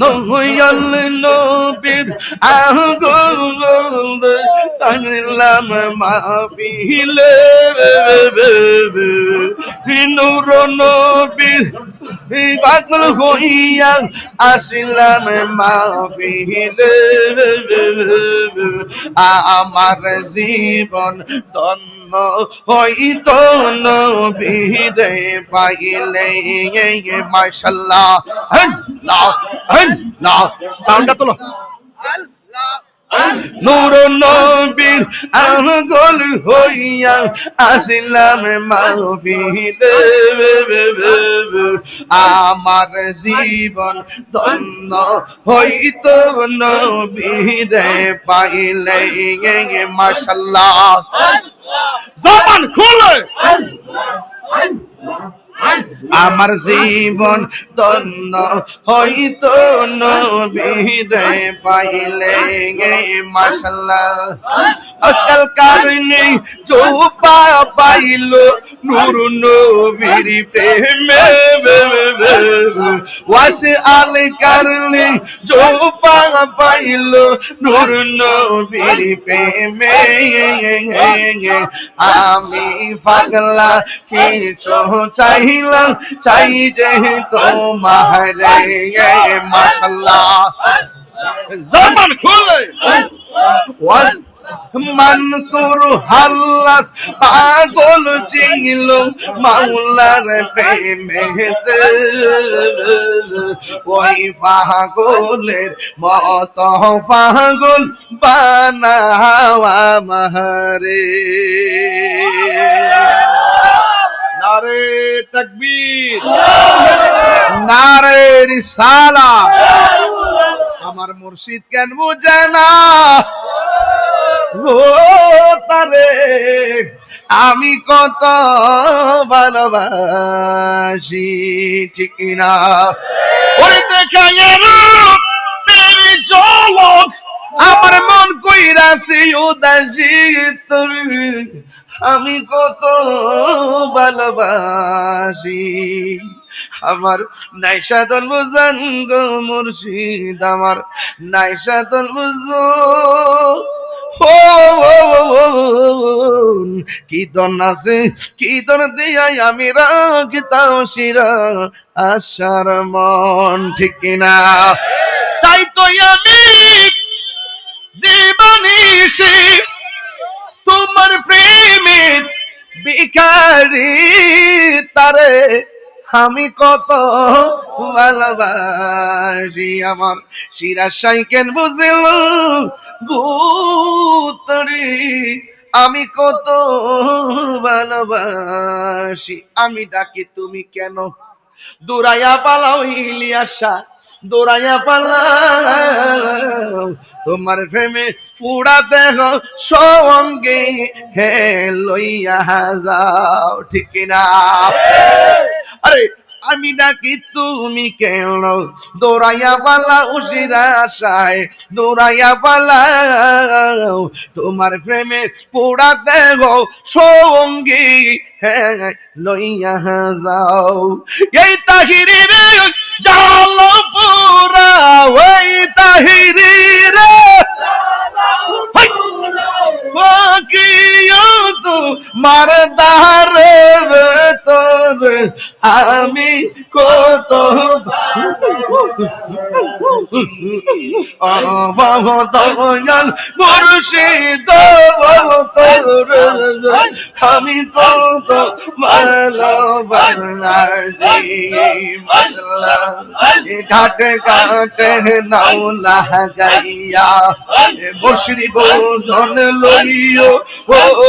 নয়াল নবীর আগুন টানলাম মাহফিলে নূর নবীর পাগল হইয়া আসিলাম মাহফিলে। আমার জীবন ধন্য হইত নবীরে পাইলে মাশাল্লাহ। আল্লাহ আল্লাহ সাউন্ডটা তোলো। নবীর আঙ্গল হইয়া আসিলাম মাহফিলে। আমার জীবন ধন্য হইত নবীরে পাইলে মাশাল্লাহ। জবান খুলে। আমার জীবন ধন্য হইত নবীরে পাইলে গে মাশাল্লাহ। আজকাল কারণে চোপা পাইল নূর নবীর প্রেমে। ওয়াস আল কারণে চোপা পাইল নূর নবীর প্রেমে। আমি পাগলা কিছু চাইলাম চাই যে তোমার মাসাল্লাহ জবান খুলে। ওয়ান মনসুর হাল্লাস পাগল ছিল মাওলার প্রেমেতে ওই পাগলের মত পাগল বানাওয়া মাহারে নারে তকবীর, নারে রিসালা আমার মুর্শিদ কেন বুঝে না? তারে, আমি কত ভালোবাসি, ঠিক না ওরে দেখা তেরি চলক আমার মন কইরাছে উদাসী তুমি, আমি কত ভালোবাসি। আমার নাইসাদল বুঝান গো মুর্শিদ, আমার নাইসাদল বুঝ ও কি দন আছে কি দন দিয়াই আমি রাগতাও শিরা আশার মন ঠিক না তাই তো আমি জীবনীশী তোমার প্রেমের বিকারি তারে আমি কত ভালোবাসি আমার। শিরা সাইকেল বুঝিল, ভূতরি, আমি কত ভালোবাসি। আমি ডাকি তুমি কেন? দূরাইয়া পালাও ইলিয়াসা, দৌড়াইয়া পালাও। তোমার প্রেমে পুরা দেহ সঙ্গে হে লইয়া যাও, ঠিক না আমি নাকি তুমি কেন? দৌড়াইয়া পালা উশিরা আশায় দৌড়াইয়া পালা। তোমার প্রেমে পোড়া দেব সঙ্গী হ্যাঁ লইয়া যাও। এই তাহিরি জাল পুরা তোর আমি কত দয়াল মুর্শিদ আমি কত ঘাটে ঘাটে নাও লাগাইয়া বসরি বোঝন লইও, ও ও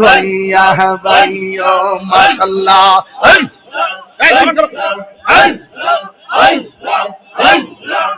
হইয়া ভাইয়া মাশাআল্লাহ এই এই এই আল্লাহ